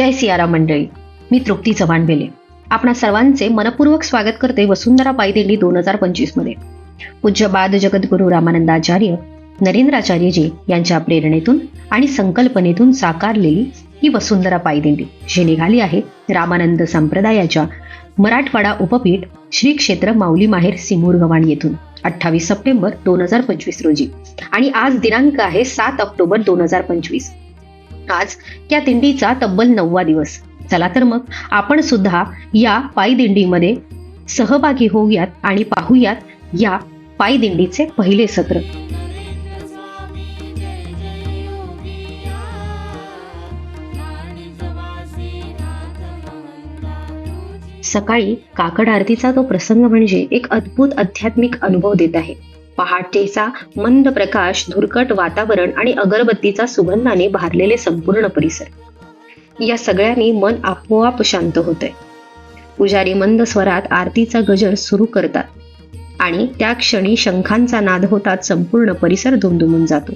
जय सियाराम मंडळी. मी तृप्ती चव्हाण बेले. आपणा सर्वांचे मनपूर्वक स्वागत करते वसुंधरा पायदिंडी दोन हजार पंचवीसमध्ये. पूज्यपाद जगद्गुरु रामानंदाचार्य नरेंद्राचार्यजी यांच्या प्रेरणेतून आणि संकल्पनेतून साकारलेली ही वसुंधरा पायदिंडी जी निघाली आहे रामानंद संप्रदायाच्या मराठवाडा उपपीठ श्री क्षेत्र माऊली माहेर सिमूरगव्हाण येथून अठ्ठावीस सप्टेंबर दोन हजार पंचवीस रोजी. आणि आज दिनांक आहे सात ऑक्टोबर दोन हजार पंचवीस. आज त्या दिंडीचा तब्बल नववा दिवस. चला तर मग आपण सुद्धा या पायदिंडीमध्ये सहभागी होऊयात आणि पाहूयात या पायदिंडीचे पहिले सत्र. सकाळी काकड आरतीचा तो प्रसंग म्हणजे एक अद्भुत आध्यात्मिक अनुभव देत आहे. पहाटेचा मंद प्रकाश धुरकट वातावरण आणि अगरबत्तीचा सुगंधाने भारलेले संपूर्ण परिसर. या सगळ्यांनी मन आपोआप शांत होतंय. पुजारी मंद स्वरात आरतीचा गजर सुरू करतात आणि त्या क्षणी शंखांचा नाद होतात संपूर्ण परिसर धुमधुमून जातो.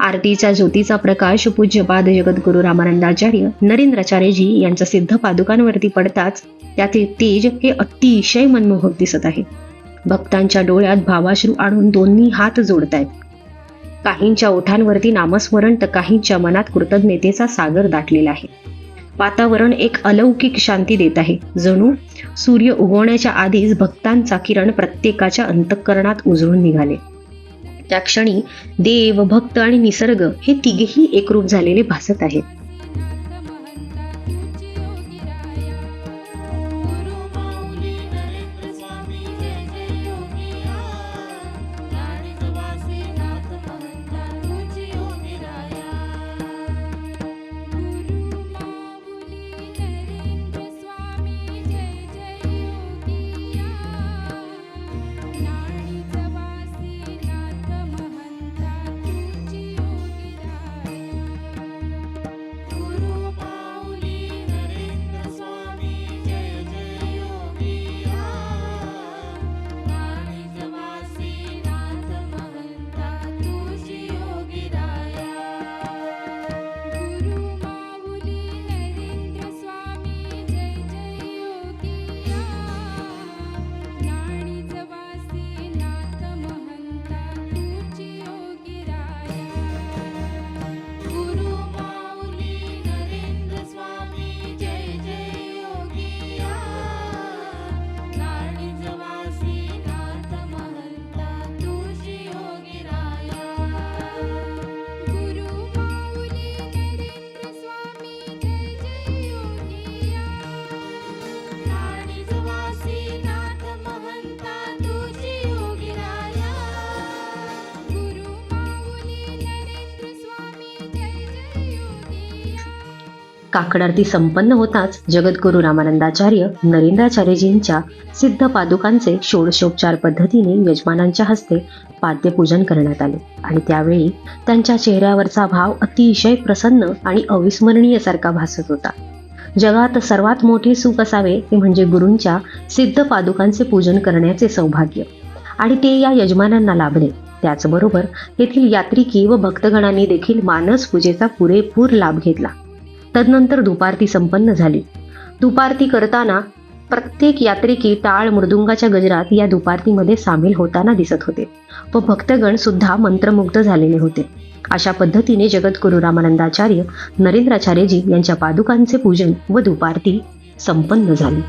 आरतीच्या ज्योतीचा प्रकाश पूज्यपाद जगद्गुरु रामानंदाचार्य नरेंद्राचार्यजी यांच्या सिद्ध पादुकांवरती पडताच त्याचे तेज हे अतिशय मनमोहक दिसत आहे. भक्तांच्या डोळ्यात भावाश्रू आणून दोन्ही हात जोडतायत. काहींच्या ओठांवरती नामस्मरण तर काहींच्या मनात कृतज्ञतेचा सागर दाटलेला आहे. वातावरण एक अलौकिक शांती देत आहे. जणू सूर्य उगवण्याच्या आधीच भक्तांचा किरण प्रत्येकाच्या अंतःकरणात उजळून निघाले. त्या क्षणी देव भक्त आणि निसर्ग हे तिघेही एकरूप झालेले भासत आहेत. काकड आरती संपन्न होताच जगद्गुरु रामानंदाचार्य नरेंद्राचार्यजींच्या सिद्ध पादुकांचे षोडशोपचार पद्धतीने यजमानांच्या हस्ते पाद्यपूजन करण्यात आले. आणि त्यावेळी त्यांच्या चेहऱ्यावरचा भाव अतिशय प्रसन्न आणि अविस्मरणीय सारखा भासत होता. जगात सर्वात मोठे सुख असावे ते म्हणजे गुरूंच्या सिद्ध पादुकांचे पूजन करण्याचे सौभाग्य. आणि ते या यजमानांना लाभले. त्याचबरोबर येथील यात्रिकी व भक्तगणांनी देखील मानस पूजेचा पुरेपूर लाभ घेतला. तदनंतर दुपारती संपन्न झाली. दुपारती करताना प्रत्येक यात्रिकी टाळ मृदुंगाच्या गजरात या दुपारतीमध्ये सामील होताना दिसत होते. व भक्तगण सुद्धा मंत्रमुग्ध झालेले होते. अशा पद्धतीने जगद्गुरु रामानंदाचार्य नरेंद्राचार्यजी यांच्या पादुकांचे पूजन व दुपारती संपन्न झाली.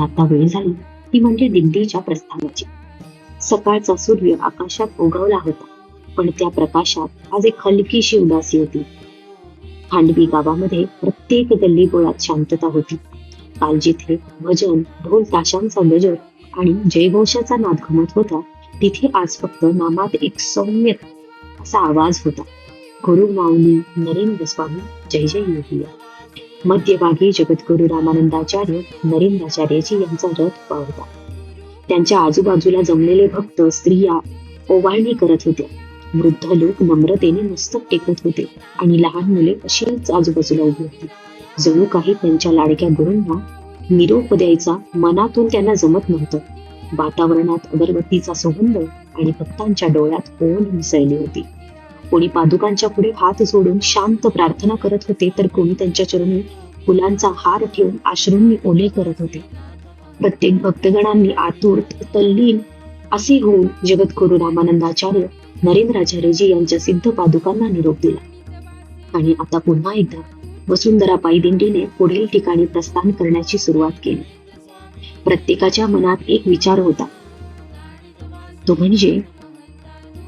आता वेळ झाली. ती म्हणजे दिंडीच्या प्रस्थानाची. सकाळचा सूर्य आकाशात उगवला होता पण त्या प्रकाशात आज एक हलकीशी उदासी होती. खांडवी गावामध्ये प्रत्येक गल्ली बोळात शांतता होती. काल जिथे भजन ढोल ताशांचा गजर आणि जयघोषाचा नाद घुमत होता तिथे आज फक्त नामात एक सौम्य असा आवाज होता. गुरु माऊली नरेंद्र स्वामी जय जय योगिया. मध्यभागी जगद्गुरु रामानंदाचार्य नरेंद्राचार्यजी यांचा रथ पावला. त्यांच्या आजूबाजूला जमलेले भक्त स्त्रिया ओवाळणी करत होत्या. वृद्ध लोक नम्रतेने मस्तक टेकत होते आणि लहान मुले अशीच आजूबाजूला उभी होती. जणू काही त्यांच्या लाडक्या गुरूंना निरोप द्यायचा मनातून त्यांना जमत नव्हतं. वातावरणात अगरबत्तीचा सुगंध आणि भक्तांच्या डोळ्यात ओन मिसळली होती. कोणी पादुकांच्या पुढे हात जोडून शांत प्रार्थना करत होते तर कोणी त्यांच्या चरणी फुलांचा हार ठेवून आश्रूंनी ओले करत होते. प्रत्येक भक्तगणांनी आतुर तल्लीन असे होऊन जगद्गुरु रामानंदाचार्य नरेंद्राचार्यजी यांच्या सिद्ध पादुकांना निरोप दिला. आणि आता पुन्हा एकदा वसुंधरा पायी दिंडीने पुढील ठिकाणी प्रस्थान करण्याची सुरुवात केली. प्रत्येकाच्या मनात एक विचार होता. तो म्हणजे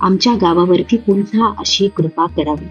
आमच्या गावावरती पुन्हा अशी कृपा करावी.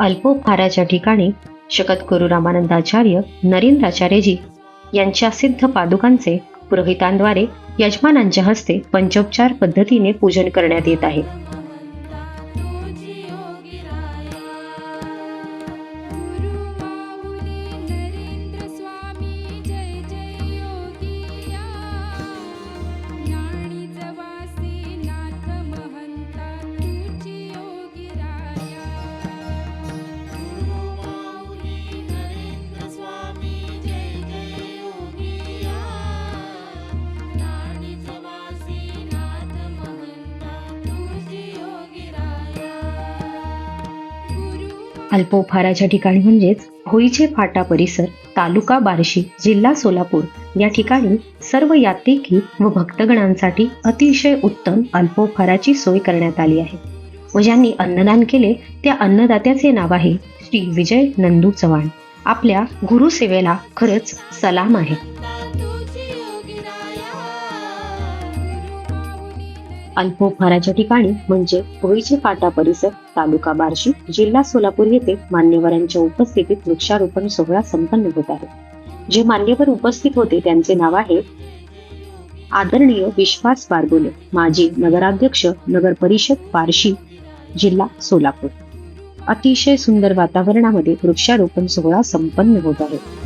अल्पोपहाराच्या ठिकाणी शकत गुरु रामानंदाचार्य नरेंद्राचार्यजी यांच्या सिद्ध पादुकांचे पुरोहितांद्वारे यजमानांच्या हस्ते पंचोपचार पद्धतीने पूजन करण्यात येत आहे. अल्पोपहाराच्या ठिकाणी म्हणजेच होईचे फाटा परिसर तालुका बार्शी जिल्हा सोलापूर. या ठिकाणी सर्व यात्रिकी व भक्तगणांसाठी अतिशय उत्तम अल्पोपहाराची सोय करण्यात आली आहे. व ज्यांनी अन्नदान केले त्या अन्नदात्याचे नाव आहे श्री विजय नंदू चव्हाण. आपल्या गुरुसेवेला खरंच सलाम आहे. अल्पोपहाराच्या ठिकाणी म्हणजे होळीचे फाटा परिसर तालुका बार्शी जिल्हा सोलापूर येथे मान्यवरांच्या उपस्थितीत वृक्षारोपण सोहळा संपन्न होत आहे. जे मान्यवर उपस्थित होते त्यांचे नाव आहे आदरणीय विश्वास बारगोले माजी नगराध्यक्ष नगर परिषद बार्शी जिल्हा सोलापूर. अतिशय सुंदर वातावरणामध्ये वृक्षारोपण सोहळा संपन्न होत आहे.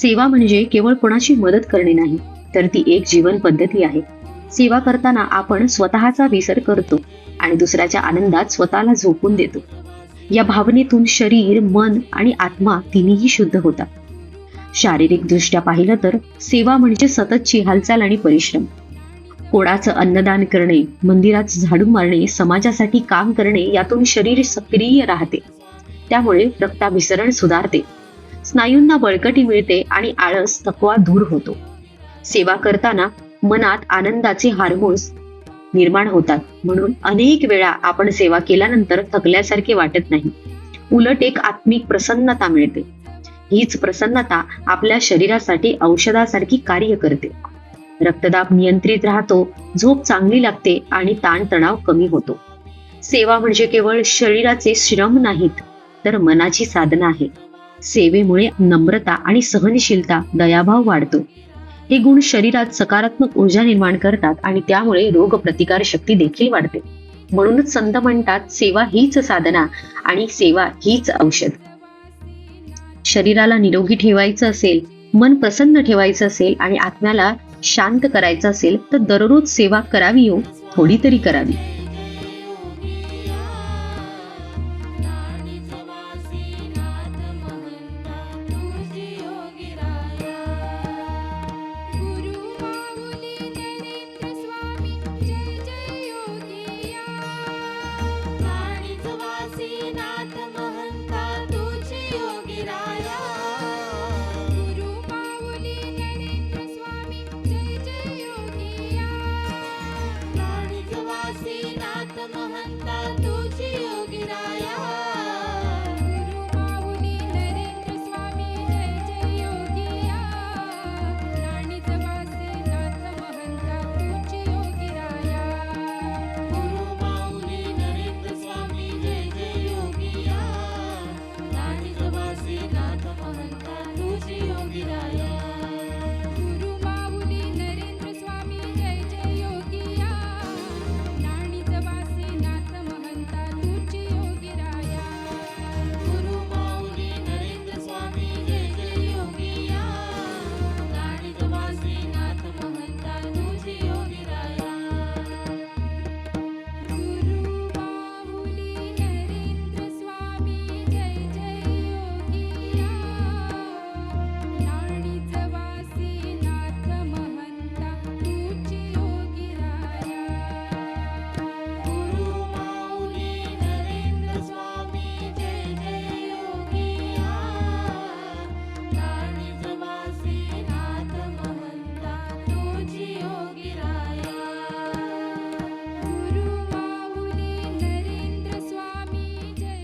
सेवा म्हणजे केवळ कोणाची मदत करणे नाही तर ती एक जीवन पद्धती आहे. सेवा करताना आपण स्वतःचा विसर करतो आणि दुसऱ्याच्या आनंदात स्वतःला झोपून देतो. या भावनेतून शरीर मन आणि आत्मा तिन्ही शुद्ध होतात. शारीरिक दृष्ट्या पाहिलं तर सेवा म्हणजे सततची हालचाल आणि परिश्रम. कोणाचं अन्नदान करणे मंदिरात झाडू मारणे समाजासाठी काम करणे यातून शरीर सक्रिय राहते. त्यामुळे रक्ताभिसरण सुधारते. स्नायूंना बळकटी मिळते आणि आळस थकवा दूर होतो. सेवा करताना मनात आनंदाचे हार्मोन्स निर्माण होतात. म्हणून अनेक वेळा आपण सेवा केल्यानंतर थकल्यासारखे वाटत नाही. उलट एक आत्मिक प्रसन्नता मिळते. हीच प्रसन्नता आपल्या शरीरासाठी औषधासारखी कार्य करते. रक्तदाब नियंत्रित राहतो झोप चांगली लागते आणि ताणतणाव कमी होतो. सेवा म्हणजे केवळ शरीराचे श्रम नाहीत तर मनाची साधना आहे. सेवेमुळे नम्रता आणि सहनशीलता दयाभाव वाढतो. हे गुण शरीरात सकारात्मक ऊर्जा निर्माण करतात आणि त्यामुळे रोगप्रतिकार शक्ती देखील वाढते. म्हणूनच संत म्हणतात सेवा हीच साधना आणि सेवा हीच औषध. शरीराला निरोगी ठेवायचं असेल मन प्रसन्न ठेवायचं असेल आणि आत्म्याला शांत करायचं असेल तर दररोज सेवा करावी हो थोडी तरी करावी.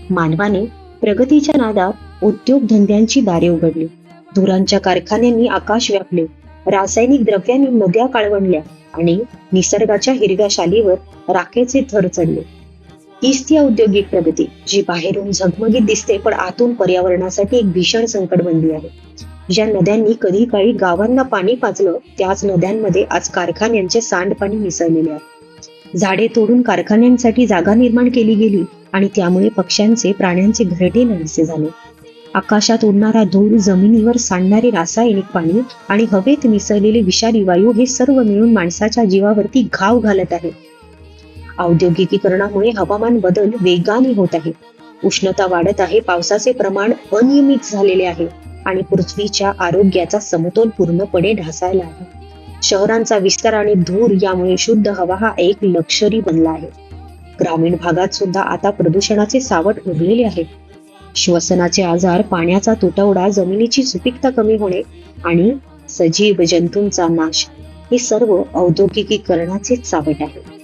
मानवाने प्रगतीच्या नादात उद्योगधंद्यांची दारे उघडली. धुरांच्या कारखान्यांनी आकाश व्यापले रासायनिक द्रव्यांनी नद्या काळवणल्या आणि निसर्गाच्या हिरव्या शालीवर राखेचे थर चढले. हीच ती औद्योगिक प्रगती जी बाहेरून झगमगीत दिसते पण आतून पर्यावरणासाठी एक भीषण संकट बनली आहे. ज्या नद्यांनी कधी काळी गावांना पाणी पाचलं त्याच नद्यांमध्ये आज कारखान्यांचे सांडपाणी मिसळलेले आहे. झाडे तोडून कारखान्यांसाठी जागा निर्माण केली गेली आणि त्यामुळे पक्ष्यांचे प्राण्यांचे घरटे नाहीसे झाले. आकाशात उडणारा धूर जमिनीवर सांडणारे रासायनिक पाणी आणि हवेत मिसळलेले विषारी वायू हे सर्व मिळून माणसाच्या जीवावरती घाव घालत आहे. औद्योगिकीकरणामुळे हवामान बदल वेगाने होत आहे. उष्णता वाढत आहे पावसाचे प्रमाण अनियमित झालेले आहे आणि पृथ्वीच्या आरोग्याचा समतोल पूर्णपणे ढासायला आहे. शहरांचा विस्तार आणि धूर यामुळे शुद्ध हवा हा एक लक्झरी बनला आहे. ग्रामीण भागात सुद्धा आता प्रदूषणाचे सावट उरलेले आहे. श्वसनाचे आजार पाण्याचा तुटवडा जमिनीची सुपीकता कमी होणे आणि सजीव जंतूंचा नाश हे सर्व औद्योगिकीकरणाचेच सावट आहे.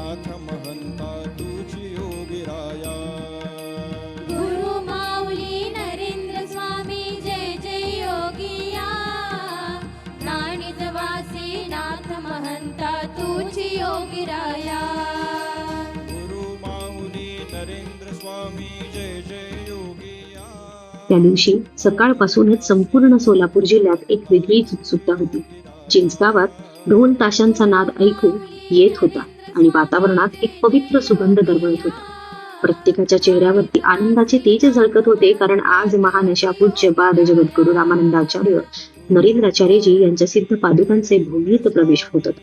नाथ महंता तुझी योगिराया गुरु माऊली नरेंद्र स्वामी जय जय योगिया नाथ महंता तुझी योगिराया गुरु माऊली नरेंद्र स्वामी जय जय योगिया त्या दिवशी सकाळपासूनच संपूर्ण सोलापूर जिल्ह्यात एक वेगळीच उत्सुकता होती. चिंचगावात ढोल ताशांचा नाद ऐकू येत होता. आणि वातावरणात एक पवित्र सुगंध दरवळत होता. प्रत्येकाच्या चेहऱ्यावरती आनंदाचे तेज झळकत होते कारण आज महान अशा पूज्य बाद जगद्गुरु रामानंदाचार्य नरेंद्राचार्यजी यांच्या सिद्ध पादुकांचे भूमीत प्रवेश होत होता.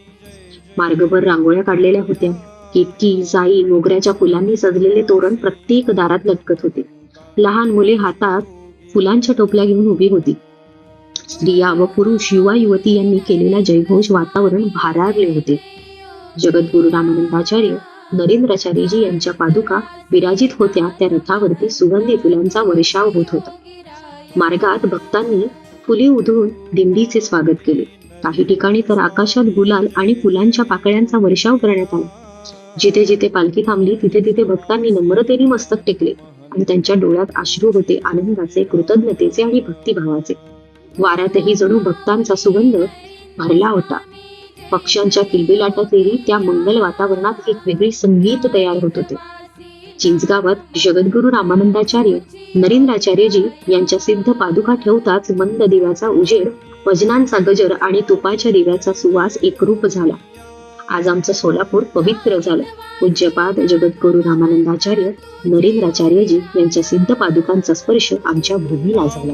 मार्गभर रांगोळ्या काढलेल्या होत्या. केतकी जाई मोगऱ्याच्या फुलांनी सजलेले तोरण प्रत्येक दारात लटकत होते. लहान मुले हातात फुलांच्या टोपल्या घेऊन उभी होती. स्त्रिया व पुरुष युवा युवती यांनी केलेला जयघोष वातावरण भारारले होते. जगद्गुरु रामानंदाचार्य नरेंद्राचार्यजी यांच्या पादुका विराजित होत्या त्या रथावरती सुगंधी फुलांचा वर्षाव होत होता. मार्गात भक्तांनी फुले उधळून दिंडीचे स्वागत केले. काही ठिकाणी तर आकाशात गुलाल आणि फुलांच्या पाकळ्यांचा वर्षाव करण्यात आला. जिथे जिथे पालखी थांबली तिथे तिथे भक्तांनी नम्रतेने मस्तक टेकले आणि त्यांच्या डोळ्यात अश्रू होते आनंदाचे कृतज्ञतेचे आणि भक्तिभावाचे. वाऱ्यातही जणू भक्तांचा सुगंध भरला होता. पक्ष्यांच्या किलबिलाटातही त्या मंगल वातावरणात एक वेगळे संगीत तयार होत होते. चिंचगावात जगद्गुरु रामानंदाचार्य नरेंद्राचार्यजी यांच्या सिद्ध पादुका ठेवताच मंद दिव्याचा उजेड भजनांचा गजर आणि तुपाच्या दिव्याचा सुवास एकरूप झाला. आज आमचं सोलापूर पवित्र झालं. पूज्यपाद जगद्गुरु रामानंदाचार्य नरेंद्राचार्यजी यांच्या सिद्ध पादुकांचा स्पर्श आमच्या भूमीला झाला.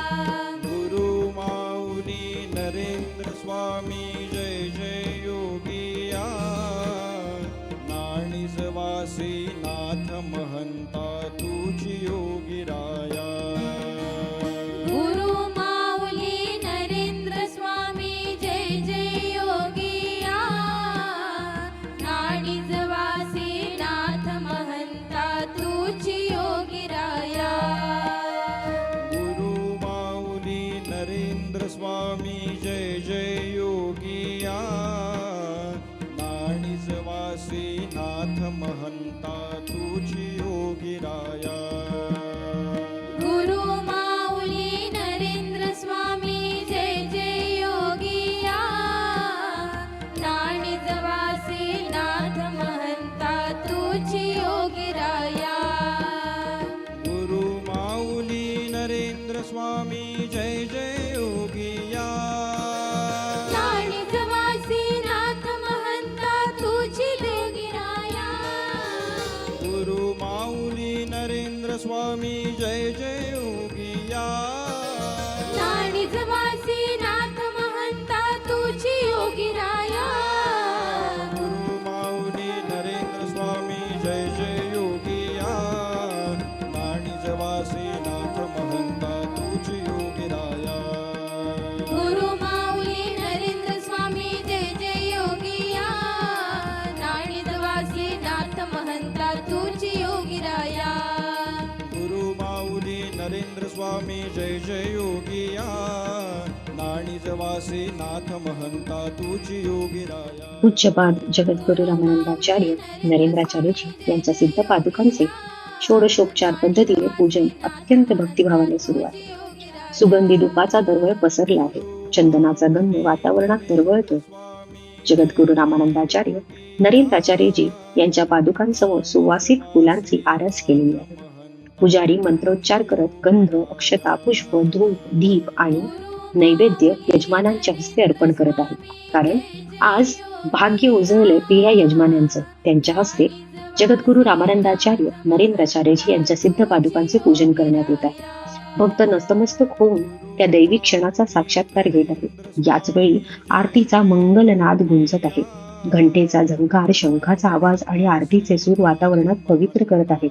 स्वामी जय जय योगिया नाथ महंता तुझी योगी पूज्यपाद जगद्गुरु रामानंदाचार्य नरेंद्राचार्यजी यांच्या सिद्ध पादुकांचे षोडशोपचार पद्धतीने पूजन अत्यंत भक्तिभावाने सुरू आहे. सुगंधी दुपाचा दरवळ पसरला आहे. चंदनाचा गंध वातावरणात दरवळतो जगद्गुरु रामानंदाचार्य नरेंद्राचार्यजी यांच्या पादुकांसमोर सुवासिक फुलांची आरस केलेली आहे. पुजारी मंत्रोच्चार करत गंध अक्षता पुष्प धूप दीप आणि नैवेद्य यजमानांच्या हस्ते अर्पण करत आहेत कारण आज भाग्य उजळले या यजमानांचं. त्यांच्या हस्ते जगद्गुरु रामानंदाचार्य नरेंद्राचार्यजी यांच्या सिद्ध पादुकांचे पूजन करण्यात येत आहे. भक्त नतमस्तक होऊन त्या दैवी क्षणाचा साक्षात्कार घेत आहे याच वेळी आरतीचा मंगलनाद गुंजत आहे. घंटेचा झंकार शंखाचा आवाज आणि आरतीचे सूर वातावरणात पवित्र करत आहेत.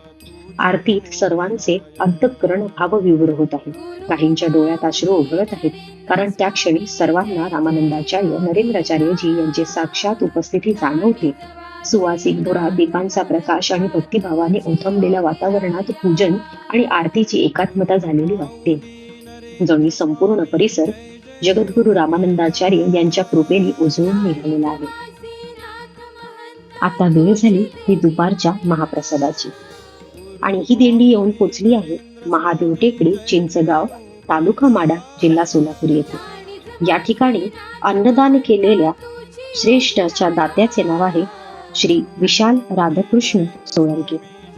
आरतीत सर्वांचे अंतःकरण भावविवर होत आहे. काहींच्या डोळ्यात अश्रू उघडत आहेत. कारण त्या क्षणी सर्वांना रामानंदाचार्य नरेंद्राचार्यजी यांची साक्षात उपस्थिती जाणवते. सुवासिक धुरा दीपांचा प्रकाश आणि भक्तिभावाने ओथंबलेल्या वातावरणात पूजन आणि आरतीची एकात्मता झालेली वाटते. जणू संपूर्ण परिसर जगद्गुरु रामानंदाचार्य यांच्या कृपेने उजळून निघालेला आहे. आता वेळ झाली ही दुपारच्या महाप्रसादाची. आणि ही दिंडी येऊन पोचली आहे महादेव टेकडी चिंचगाव तालुका माडा जिल्हा सोलापूर येथे. या ठिकाणी अन्नदान केलेल्या श्रेष्ठच्या दात्याचे नाव आहे श्री विशाल राधाकृष्ण सोळंके.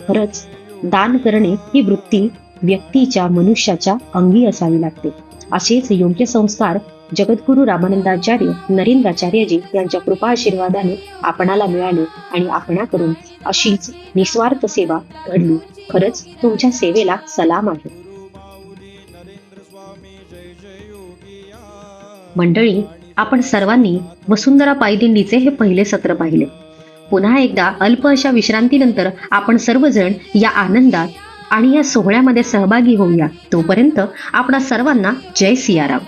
खरंच दान करणे ही वृत्ती व्यक्तीच्या मनुष्याच्या अंगी असावी लागते. असेच योग्य संस्कार जगद्गुरु रामानंदाचार्य नरेंद्राचार्यजी यांच्या कृपा आशीर्वादाने आपणाला मिळाले आणि आपणाकडून अशीच निस्वार्थ सेवा घडली. खरंच तुमच्या सेवेला सलाम आहे. मंडळी आपण सर्वांनी वसुंधरा पायदिंडीचे हे पहिले सत्र पाहिले. पुन्हा एकदा अल्प अशा विश्रांतीनंतर आपण सर्वजण या आनंदात आणि या सोहळ्यामध्ये सहभागी होऊया. तोपर्यंत आपणा सर्वांना जय सियाराम.